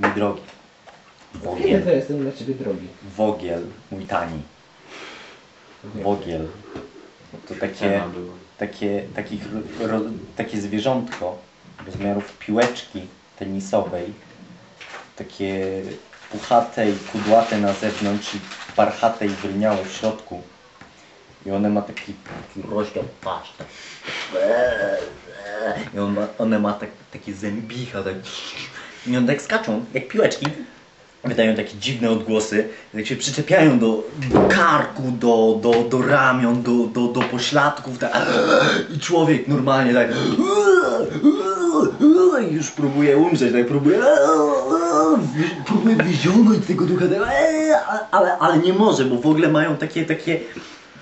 Mój drogi. Wogiel. to jestem dla ciebie drogi? Wogiel, mój tani. Wogiel. To takie, takie, takich, ro, takie zwierzątko rozmiarów piłeczki tenisowej. Takie puchate i kudłate na zewnątrz i parchate i wylniałe w środku. I one ma taki, taki rozdział. Tak. I on ma, one ma tak, takie zębicha. Tak. I one tak skaczą, jak piłeczki. Wydają takie dziwne odgłosy, jak się przyczepiają do, karku, do, do, do ramion, do, do, do pośladków. Tak. I człowiek normalnie tak. I już próbuje umrzeć, tak próbuje. Próbuje wyciągnąć tego ducha, tak, ale, ale nie może, bo w ogóle mają takie, takie,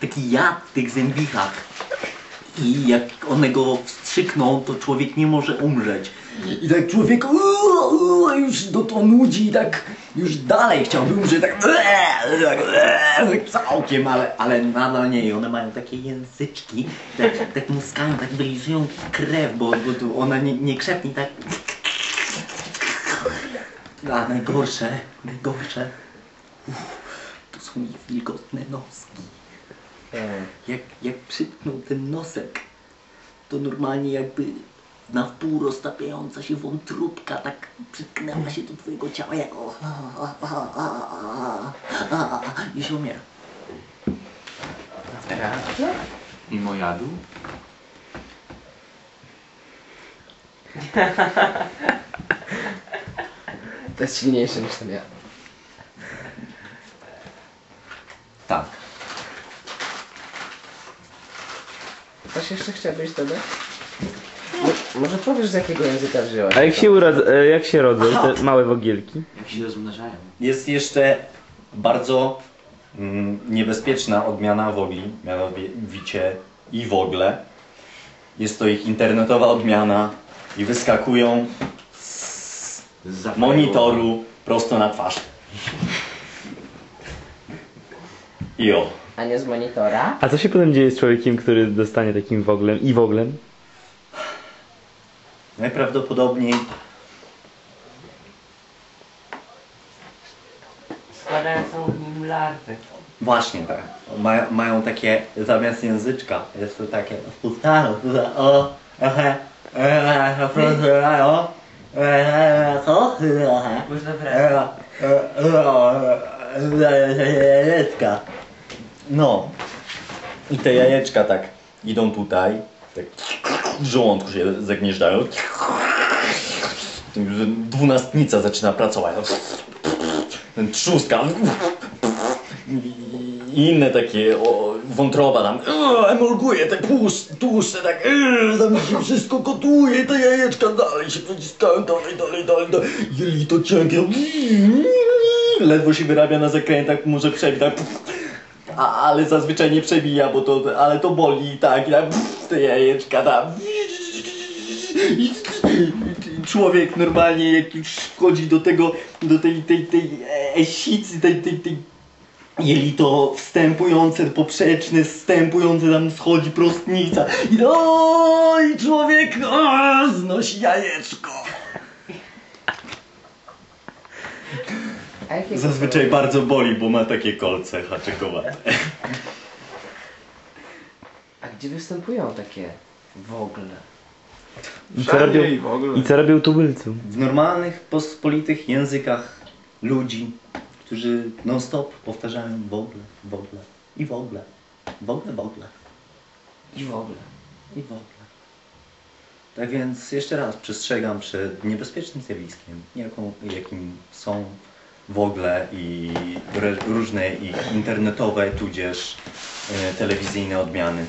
taki jad w tych zębichach. I jak one go wstrzykną, to człowiek nie może umrzeć. I tak człowiek już do to nudzi i tak już dalej chciałby umrzeć, tak, tak, tak całkiem, ale, ale nadal nie. I one mają takie języczki, tak, tak muskają, tak wylizują krew, bo, bo tu ona nie, nie krzepnie, tak. A najgorsze, najgorsze, uff, to są ich wilgotne noski. Jak, jak przytknął ten nosek, to normalnie jakby na wpół roztapiająca się wątróbka tak przytknęła się do twojego ciała jak o, a, a, a, a, a, a, i się umiera. Teraz? Mimo jadu? To jest silniejsze niż ten ja. Tak. Coś jeszcze chciałbyś dodać? Mo- Może powiesz z jakiego języka wziąłeś? A jak się, urodz- e, jak się rodzą te małe wogielki? Jak się rozmnażają? Jest jeszcze bardzo mm, niebezpieczna odmiana wogli, mianowicie i wogle. Jest to ich internetowa odmiana i wyskakują z Z monitoru prosto na twarz. I o. A nie z monitora? A co się potem dzieje z człowiekiem, który dostanie takim woglem i woglem? Najprawdopodobniej Składają są w nim larwy. Właśnie tak. Ma, mają takie, zamiast języczka, jest to takie ustano, o, ehe, ehe, proszę, o, ehe, co? Można jajeczka. No. I te jajeczka tak idą tutaj, tak w żołądku się zagnieżdżają. Dwunastnica zaczyna pracować. Ten trzuska. I inne takie o, wątroba tam emulguje te tłuszcze, tak e, tam się wszystko gotuje, te jajeczka dalej się przeciskają, dalej, dalej, dalej, dalej. jelito cienkie ledwo się wyrabia na zakrętach, może przebić tak a, ale zazwyczaj nie przebija, bo to, ale to boli i tak, i tak te jajeczka tam człowiek normalnie jak już wchodzi do tego, do tej, tej, tej e, sicy, tej, tej, tej jelito wstępujące, poprzeczne, wstępujące, tam schodzi prostnica i no i człowiek o, znosi jajeczko. A jakiego Zazwyczaj bardzo boli, bo ma takie kolce haczykowate. A gdzie występują takie w ogóle? I co robią, i w ogóle. i co robią tubylcu? W normalnych, pospolitych językach ludzi, którzy non stop powtarzają w ogóle, w ogóle i w ogóle, w ogóle, w ogóle I w ogóle. i w ogóle. Tak więc jeszcze raz przestrzegam przed niebezpiecznym zjawiskiem, jaką, jakim są w ogóle i różne ich internetowe tudzież e, telewizyjne odmiany.